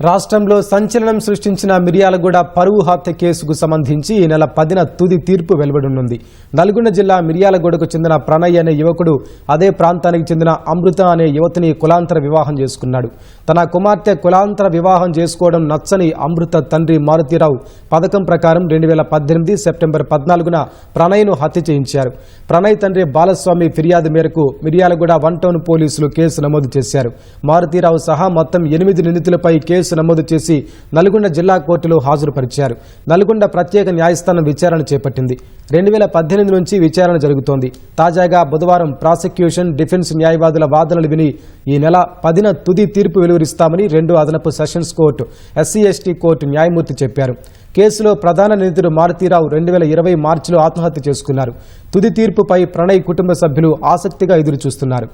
రాష్ట్రంలో సంచలనం సృష్టించిన మిర్యాలగూడ పరువు హత్య కేసుకు సంబంధించి ఈ నెల పదిన తుది తీర్పు వెలువడనుంది. నల్గొండ జిల్లా మిర్యాలగూడకు చెందిన ప్రణయ్ అనే యువకుడు అదే ప్రాంతానికి చెందిన అమృత అనే యువతిని కులాంతర వివాహం చేసుకున్నాడు. తన కుమార్తె కులాంతర వివాహం చేసుకోవడం నచ్చని అమృత తండ్రి మారుతీరావు పథకం ప్రకారం రెండు వేల పద్దెనిమిది సెప్టెంబర్ పద్నాలుగున ప్రణయ్ను హత్య చేయించారు. ప్రణయ్ తండ్రి బాలస్వామి ఫిర్యాదు మేరకు మిర్యాలగూడ వన్ టౌన్ పోలీసులు కేసు నమోదు చేశారు. మారుతీరావు సహా మొత్తం ఎనిమిది నిందితులపై కేసు నమోదు చేసి నల్గొండ జిల్లా కోర్టులో హాజరుపరిచారు. నల్గొండ ప్రత్యేక న్యాయస్థానం విచారణ చేపట్టింది. రెండు వేల పద్దెనిమిది నుంచి విచారణ జరుగుతోంది. తాజాగా బుధవారం ప్రాసిక్యూషన్ డిఫెన్స్ న్యాయవాదుల వాదనలు విని ఈ నెల పదిన తుది తీర్పు వెలువరిస్తామని రెండు అదనపు sessions court SC ST court న్యాయమూర్తి చెప్పారు. కేసులో ప్రధాన నిందితుడు మారుతీరావు రెండు వేల ఇరవై మార్చిలో ఆత్మహత్య చేసుకున్నారు. తుది తీర్పుపై ప్రణయ్ కుటుంబ సభ్యులు ఆసక్తిగా ఎదురుచూస్తున్నారు.